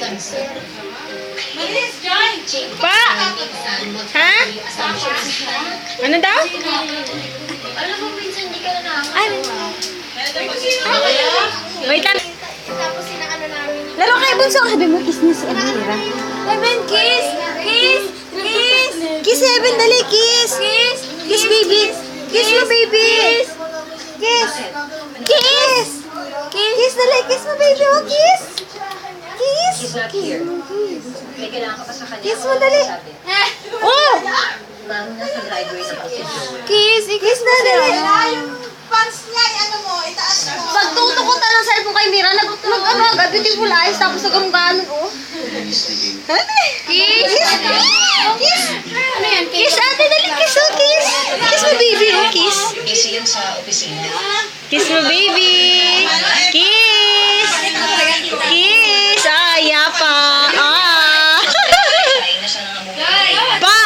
Bilis, Joy! Pa! Ha? Ano daw? Alam mo, minsan hindi ka na nakakatawa. Ay, wait lang. Tapos sinaano namin. Laro kayo bunso. Sabi mo, kiss niya si Amira. Evan, kiss! Kiss! Kiss! Kiss, Evan, dali, kiss. Kiss! Kiss, baby. Kiss mo, baby. Kiss. Kiss. Kiss, dali. Kiss mo, baby. Oh, kiss. Kiss. He's not here. May kailangan ka pa sa kanya. Kiss mo, dali. Sabi. Oh! Ma'am, nasa driveway na po si Joey. Kiss. Kiss na, dali. Pants niya, ano mo, itaas mo. Pagtutukutan ng cellphone kay Mira, nag, nag ano agad, beautiful eyes, tapos nagam ganon, oh. Kiss! Kiss! Ano yan? Kiss, ate, dali, kiss, oh, kiss. Kiss mo, baby, oh, kiss. Kasi yun sa opisina. Kiss mo, baby. Kiss! Kiss! Ah, yapa. Ah. Kain na siya ng amuwi. Pa!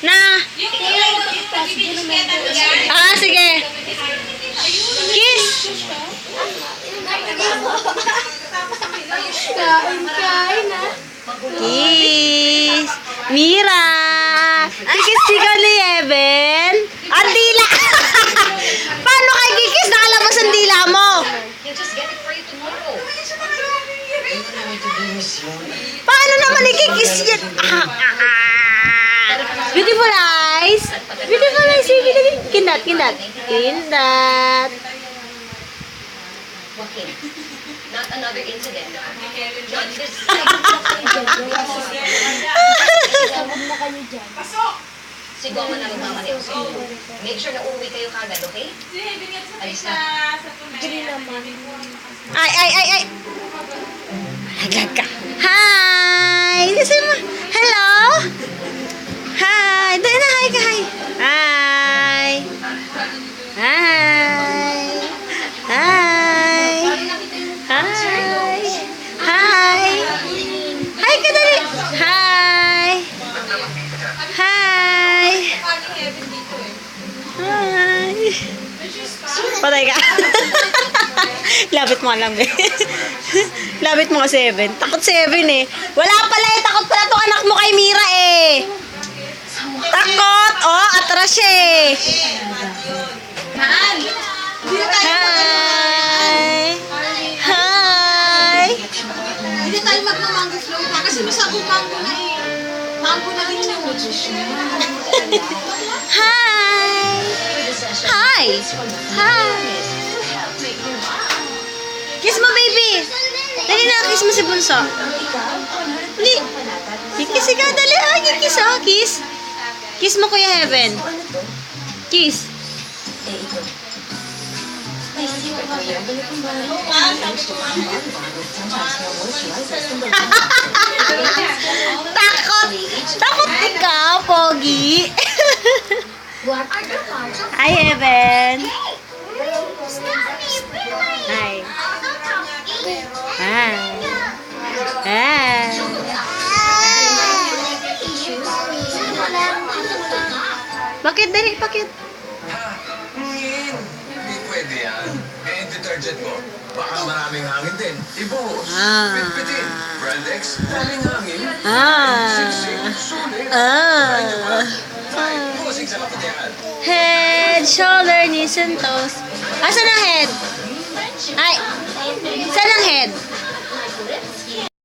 Na! Ah, sige. Kiss! Kain, kain na. Kiss! Mira! Kikiss si Evan? Ang dila! Paano kay kikis? Nakalabas ang dila mo! Paano naman ikikis yan? Ah, ah. Beautiful eyes! Beautiful eyes! Kindat, kindat. Kindat. Joaquin, not another incident. Not this. Si Goma na magmamaneho sa inyo. Make sure na uuwi kayo kagad, okay? Alis na. Ay, ay, ay, ay! Hi! Patay ka. Labit mo lang, be. Labit mo ka seven. Takot seven eh. Wala pala eh. Takot pala to anak mo kay Mira eh. Takot. Oh, atras siya eh. Hi. Hi. Hindi tayo magmamango flow pa kasi masabog mango na eh. Mango na din yung Hi. Hi. Hi. Kiss mo, baby. Dali na, kiss mo si Bunso. Dali. Kiss ka, dali. Ah, kiss oh, kiss. Kiss mo, Kuya Heaven. Kiss. Takot. Takot ka, Pogi. Hi, Heaven. Hi. Hi. Hi. Bakit? Dali, bakit? Hindi pwede yan. Eh, detergent mo. Baka maraming hangin din. Ibuhos. Ah. Pitpitin. Brand X, maraming hangin. Ah. Siksik, sulit. Ah. Kapatyan. Head, shoulder, knees, and toes. Asan ah, ang head? Ay, saan ang head?